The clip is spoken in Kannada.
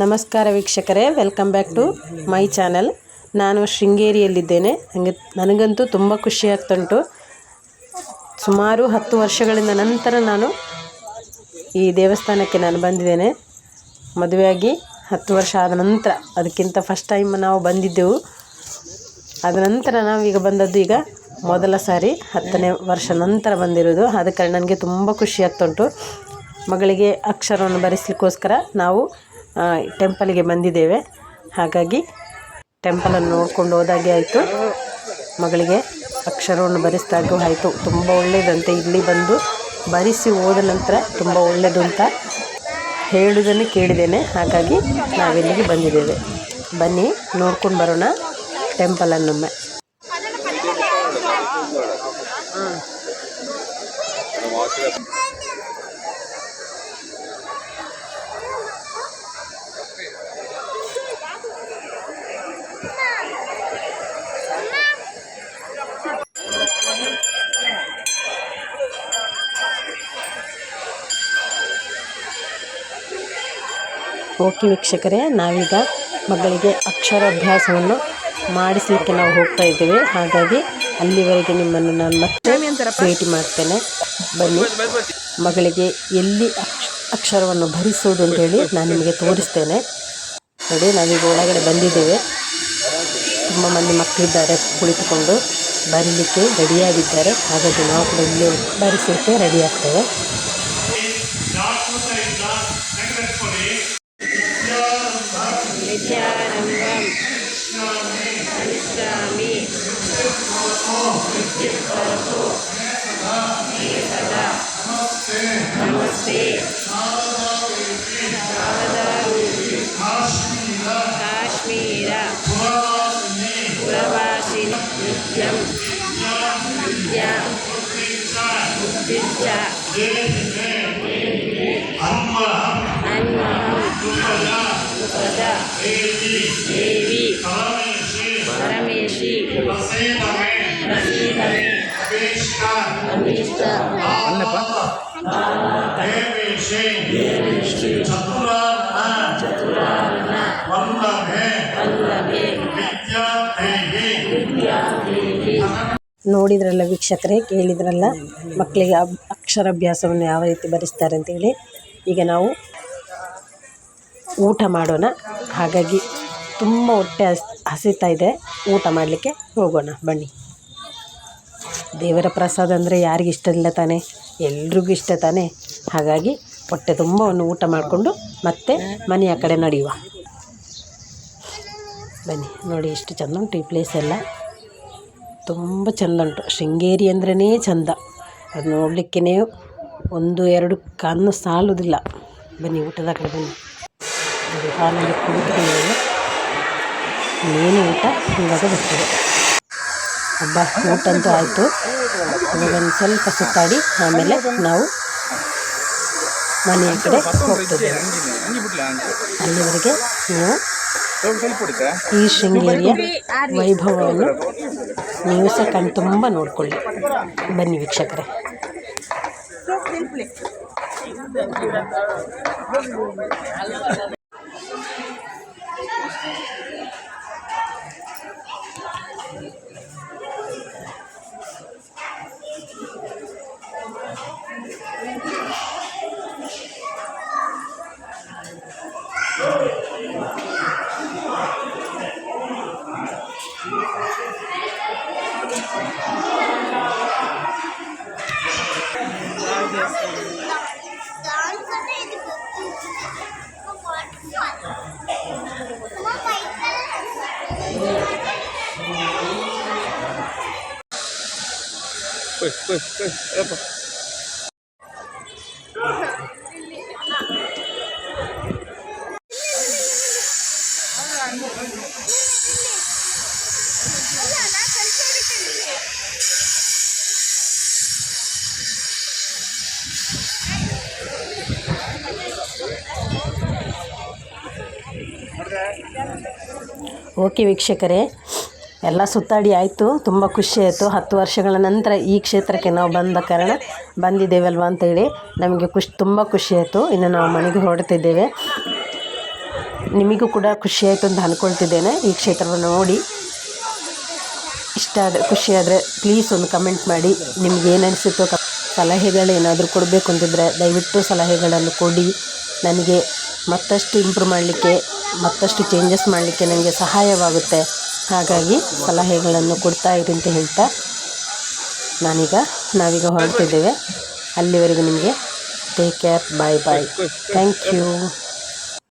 ನಮಸ್ಕಾರ ವೀಕ್ಷಕರೇ welcome back to my channel ನಾನು ಶೃಂಗೇರಿಯಲ್ಲಿದ್ದೇನೆ. ನನಗೆ ನನಗಂತೂ ತುಂಬ ಖುಷಿಯಾಗ್ತುಂಟು. ಸುಮಾರು ಹತ್ತು ವರ್ಷಗಳಿಂದ ನಂತರ ನಾನು ಈ ದೇವಸ್ಥಾನಕ್ಕೆ ನಾನು ಬಂದಿದ್ದೇನೆ. ಮದುವೆಯಾಗಿ ಹತ್ತು ವರ್ಷ ಆದ ನಂತರ, ಅದಕ್ಕಿಂತ ಫಸ್ಟ್ ಟೈಮ್ ನಾವು ಬಂದಿದ್ದೆವು. ಆದ ನಂತರ ನಾವೀಗ ಬಂದದ್ದು ಈಗ ಮೊದಲ ಸಾರಿ ಹತ್ತನೇ ವರ್ಷ ನಂತರ ಬಂದಿರೋದು. ಆದ ಕಾರಣ ನನಗೆ ತುಂಬ ಖುಷಿ ಆಗ್ತುಂಟು ಮಗಳಿಗೆ ಅಕ್ಷರವನ್ನು ಬರೆಸಲಿಕ್ಕೋಸ್ಕರ ನಾವು ಟೆಂಪಲಿಗೆ ಬಂದಿದ್ದೇವೆ. ಹಾಗಾಗಿ ಟೆಂಪಲನ್ನು ನೋಡ್ಕೊಂಡು ಹೋದಾಗೆ ಆಯಿತು. ಮಗಳಿಗೆ ಅಕ್ಷರವನ್ನು ಬರೆಸಿದಾಗೂ ಆಯಿತು. ತುಂಬ ಒಳ್ಳೆಯದಂತೆ ಇಲ್ಲಿ ಬಂದು ಬರಿಸಿ ಹೋದ ನಂತರ ತುಂಬ ಒಳ್ಳೆಯದು ಅಂತ ಹೇಳುವುದನ್ನು ಕೇಳಿದ್ದೇನೆ. ಹಾಗಾಗಿ ನಾವಿಲ್ಲಿಗೆ ಬಂದಿದ್ದೇವೆ. ಬನ್ನಿ, ನೋಡ್ಕೊಂಡು ಬರೋಣ ಟೆಂಪಲನ್ನೊಮ್ಮೆ ಓಕೆ ವೀಕ್ಷಕರೇ, ನಾವೀಗ ಮಗಳಿಗೆ ಅಕ್ಷರಾಭ್ಯಾಸವನ್ನು ಮಾಡಿಸಲಿಕ್ಕೆ ನಾವು ಹೋಗ್ತಾ ಇದ್ದೇವೆ. ಹಾಗಾಗಿ ಅಲ್ಲಿವರೆಗೆ ನಿಮ್ಮನ್ನು ನಾನು ಮತ್ತೆ ಭೇಟಿ ಮಾಡ್ತೇನೆ. ಬನ್ನಿ. ಮಗಳಿಗೆ ಎಲ್ಲಿ ಅಕ್ಷ, ಅಕ್ಷರವನ್ನು ಭರಿಸುವುದು ಅಂತೇಳಿ ನಾನು ನಿಮಗೆ ತೋರಿಸ್ತೇನೆ. ನೋಡಿ, ನಾವೀಗ ಒಳಗಡೆ ಬಂದಿದ್ದೇವೆ. ತುಂಬ ಮಂದಿ ಮಕ್ಕಳಿದ್ದಾರೆ ಕುಳಿತುಕೊಂಡು. ಬರೀಲಿಕ್ಕೆ ರೆಡಿಯಾಗಿದ್ದಾರೆ. ಹಾಗಾಗಿ ನಾವು ಕೂಡ ಇಲ್ಲಿ ಬರಿಸಲಿಕ್ಕೆ ರೆಡಿ ಆಗ್ತೇವೆ. वैशारम्भं हरिष्यामि सदा नमस्ते काश्मीर पुरवासिनि नित्यं विद्या बुद्धिश्च अम्मा ನೋಡಿದ್ರಲ್ಲ ವೀಕ್ಷಕರೇ ಕೇಳಿದ್ರಲ್ಲ ಮಕ್ಕಳಿಗೆ ಅಕ್ಷರಾಭ್ಯಾಸವನ್ನು ಯಾವ ರೀತಿ ಭರಿಸ್ತಾರೆ ಅಂತೇಳಿ. ಈಗ ನಾವು ಊಟ ಮಾಡೋಣ. ಹಾಗಾಗಿ ತುಂಬ ಹೊಟ್ಟೆ ಹಸ್, ಹಸಿತಾ ಇದೆ. ಊಟ ಮಾಡಲಿಕ್ಕೆ ಹೋಗೋಣ, ಬನ್ನಿ. ದೇವರ ಪ್ರಸಾದ ಅಂದರೆ ಯಾರಿಗೆ ಇಷ್ಟ ಇಲ್ಲ ತಾನೇ? ಎಲ್ರಿಗೂ ಇಷ್ಟ ತಾನೇ? ಹಾಗಾಗಿ ಹೊಟ್ಟೆ ತುಂಬವನ್ನು ಊಟ ಮಾಡಿಕೊಂಡು ಮತ್ತೆ ಮನೆಯ ಕಡೆ ನಡೆಯುವ. ಬನ್ನಿ, ನೋಡಿ ಎಷ್ಟು ಚಂದ ಉಂಟು ಈ ಪ್ಲೇಸ್ ಎಲ್ಲ. ತುಂಬ ಚೆಂದ ಉಂಟು. ಶೃಂಗೇರಿ ಅಂದ್ರೇ ಚಂದ. ಅದು ನೋಡಲಿಕ್ಕೇ ಒಂದು ಎರಡು ಕಣ್ಣು ಸಾಲುವುದಿಲ್ಲ ಬನ್ನಿ, ಊಟದ ಕಡೆ ಬನ್ನಿ. ನೋಡಿ ಹಾಲಲ್ಲಿ ಕುಡಿದ್ರೆ ಇನ್ನೇನು ಊಟ ಇವಾಗ ಬರ್ತದೆ ಹಬ್ಬ ಊಟ ಅಂತೂ ಆಯಿತು. ಇವಾಗ ಒಂದು ಸ್ವಲ್ಪ ಸುತ್ತಾಡಿ ಆಮೇಲೆ ನಾವು ಮನೆಯ ಕಡೆ ಹೋಗ್ತದೆ ಅಲ್ಲಿವರೆಗೆ ನೀವು ಈ ಶೃಂಗೇರಿಯ ವೈಭವವನ್ನು ನೀವು ಸಹ ಕಣ್ ತುಂಬ ನೋಡಿಕೊಳ್ಳಿ. ಬನ್ನಿ ವೀಕ್ಷಕರೇ. ಓಕೆ ವೀಕ್ಷಕರೇ ಎಲ್ಲ ಸುತ್ತಾಡಿ ಆಯಿತು. ತುಂಬ ಖುಷಿ ಆಯಿತು. ಹತ್ತು ವರ್ಷಗಳ ನಂತರ ಈ ಕ್ಷೇತ್ರಕ್ಕೆ ನಾವು ಬಂದ ಕಾರಣ ಬಂದಿದ್ದೇವಲ್ವ ಅಂತೇಳಿ ನಮಗೆ ಖುಷಿ, ತುಂಬ ಖುಷಿ ಆಯಿತು. ಇನ್ನು ನಾವು ಮನೆಗೆ ಹೊರಡ್ತಿದ್ದೇವೆ. ನಿಮಗೂ ಕೂಡ ಖುಷಿ ಆಯಿತು ಅಂತ ಅಂದ್ಕೊಳ್ತಿದ್ದೇನೆ ಈ ಕ್ಷೇತ್ರವನ್ನು ನೋಡಿ. ಇಷ್ಟ ಆದರೆ ಖುಷಿ ಆದರೆ ಪ್ಲೀಸ್ ಒಂದು ಕಮೆಂಟ್ ಮಾಡಿ. ನಿಮ್ಗೆ ಏನು ಅನಿಸುತ್ತೋ ಕ ಸಲಹೆಗಳೇನಾದರೂ ಕೊಡಬೇಕು ಅಂತಿದ್ರೆ ದಯವಿಟ್ಟು ಸಲಹೆಗಳನ್ನು ಕೊಡಿ. ನನಗೆ ಮತ್ತಷ್ಟು ಇಂಪ್ರೂವ್ ಮಾಡಲಿಕ್ಕೆ, ಮತ್ತಷ್ಟು ಚೇಂಜಸ್ ಮಾಡಲಿಕ್ಕೆ ನನಗೆ ಸಹಾಯವಾಗುತ್ತೆ. ಹಾಗಾಗಿ ಸಲಹೆಗಳನ್ನು ಕೊಡ್ತಾ ಇರಿ ಅಂತ ಹೇಳ್ತಾ ನಾನೀಗ, ನಾವೀಗ ಹೊರಡ್ತಿದ್ದೇವೆ. ಅಲ್ಲಿವರೆಗೂ ನಿಮಗೆ take care bye bye thank you